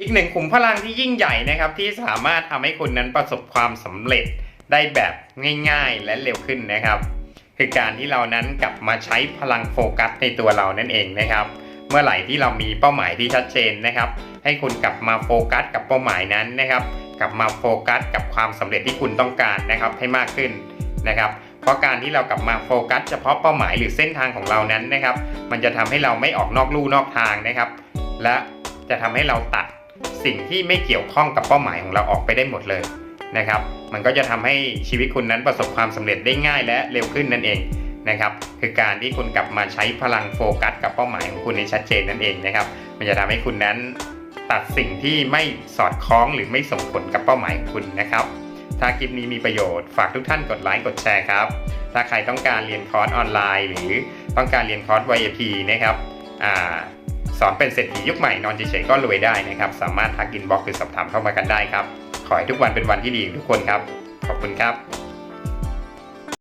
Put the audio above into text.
อีกหนึ่งขุมพลังที่ยิ่งใหญ่นะครับ ที่สามารถทำให้คุณนั้นประสบความสำเร็จได้แบบง่ายๆและเร็วขึ้นนะครับ คือการที่เรานั้นกลับมาใช้พลังโฟกัสในตัวเรานั่นเองนะครับ เมื่อไหร่ที่เรามีเป้าหมายที่ชัดเจนนะครับ ให้คุณกลับมาโฟกัสกับเป้าหมายนั้นนะครับ กลับมาโฟกัสกับความสำเร็จที่คุณต้องการนะครับให้มากขึ้นนะครับเพราะการที่เรากลับมาโฟกัสเฉพาะเป้าหมายหรือเส้นทางของเรานั้นนะครับ มันจะทำให้เราไม่ออกนอกลู่นอกทางนะครับ และจะทำให้เราตัด สิ่งที่ไม่เกี่ยวข้องกับเป้าหมายของเราออกไปได้หมดเลยนะครับ มันก็จะทำให้ชีวิตคุณนั้นประสบความสำเร็จได้ง่ายและเร็วขึ้นนั่นเองนะครับ คือการที่คุณกลับมาใช้พลังโฟกัสกับเป้าหมายของคุณในชัดเจนนั่นเองนะครับ มันจะทำให้คุณนั้นตัดสิ่งที่ไม่สอดคล้องหรือไม่ส่งผลกับเป้าหมายของคุณนะครับ ถ้าคลิปนี้มีประโยชน์ฝากทุกท่านกดไลค์กดแชร์ครับ ถ้าใครต้องการเรียนคอร์สออนไลน์ หรือต้องการเรียนคอร์ส YAP นะครับอา สอนเป็นเศรษฐียุคใหม่นอนเฉยๆก็รวยได้นะครับ สามารถทักอินบ็อกซ์หรือสอบถามเข้ามากันได้ครับ ขอให้ทุกวันเป็นวันที่ดีทุกคนครับ ขอบคุณครับ